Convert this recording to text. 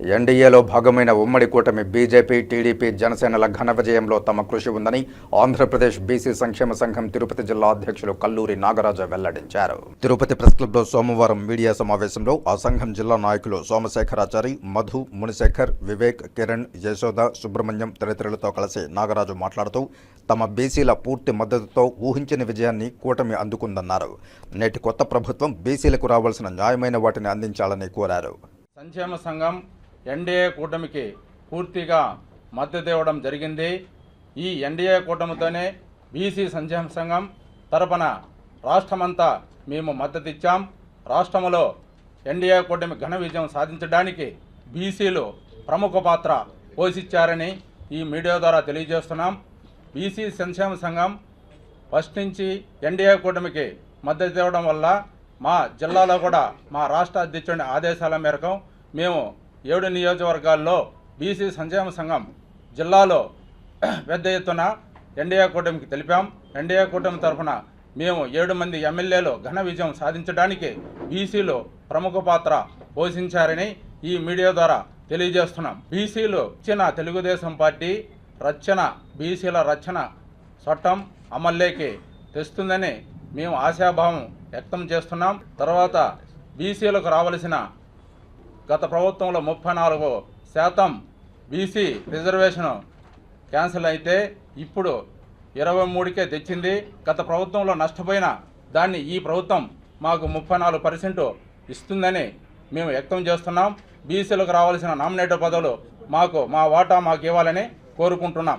ఎన్డీఏలో భాగమైన ఉమ్మడి కూటమి బీజేపీ టీడీపీ జనసేనల ఘన విజయంలో తమ కృషి ఉందని ఆంధ్రప్రదేశ్ బీసీ సంక్షేమ సంఘం తిరుపతి జిల్లా అధ్యక్షులు కల్లూరి నాగరాజు వెల్లడించారు. తిరుపతి ప్రెస్ క్లబ్లో సోమవారం మీడియా సమావేశంలో ఆ సంఘం జిల్లా నాయకులు సోమశేఖరాచారి మధు మునిశేఖర్ వివేక్ కిరణ్ యశోద సుబ్రహ్మణ్యం తదితరులతో కలిసి నాగరాజు మాట్లాడుతూ తమ బీసీల పూర్తి మద్దతుతో ఊహించని విజయాన్ని కూటమి అందుకుందన్నారు. నేటి కొత్త ప్రభుత్వం బీసీలకు రావాల్సిన న్యాయమైన వాటిని అందించాలని కోరారు. సంక్షేమ సంఘం ఎన్డీఏ కూటమికి పూర్తిగా మద్దతు ఇవ్వడం జరిగింది. ఈ ఎన్డీఏ కూటమితోనే బీసీ సంక్షేమ సంఘం తరపున రాష్ట్రమంతా మేము మద్దతు ఇచ్చాం. రాష్ట్రంలో ఎన్డీఏ కూటమి ఘన విజయం సాధించడానికి బీసీలు ప్రముఖ పాత్ర పోషించారని ఈ మీడియా ద్వారా తెలియజేస్తున్నాం. బీసీ సంక్షేమ సంఘం ఫస్ట్ నుంచి ఎన్డీఏ కూటమికి మద్దతు ఇవ్వడం వల్ల మా జిల్లాలో కూడా మా రాష్ట్ర అధ్యక్షుడి ఆదేశాల మేరకు మేము ఏడు నియోజకవర్గాల్లో బీసీ సంక్షేమ సంఘం జిల్లాలో పెద్ద ఎత్తున ఎన్డీఏ కూటమికి తెలిపాం. ఎన్డీఏ కూటమి తరఫున మేము ఏడు మంది ఎమ్మెల్యేలు ఘన విజయం సాధించడానికి బీసీలు ప్రముఖ పాత్ర పోషించారని ఈ మీడియా ద్వారా తెలియజేస్తున్నాం. బీసీలు ఇచ్చిన తెలుగుదేశం పార్టీ రచ్చన బీసీల రచన చట్టం అమల్లోకి తెస్తుందని మేము ఆశాభావం వ్యక్తం చేస్తున్నాం. తర్వాత బీసీలకు రావలసిన గత ప్రభుత్వంలో ముప్పై నాలుగు శాతం బీసీ రిజర్వేషన్ క్యాన్సిల్ అయితే ఇప్పుడు ఇరవై మూడుకే తెచ్చింది. గత ప్రభుత్వంలో నష్టపోయిన దాన్ని ఈ ప్రభుత్వం మాకు ముప్పై నాలుగు పర్సెంట్ ఇస్తుందని మేము వ్యక్తం చేస్తున్నాం. బీసీలకు రావాల్సిన నామినేటర్ పదవులు మాకు మా వాటా మాకు ఇవ్వాలని కోరుకుంటున్నాం.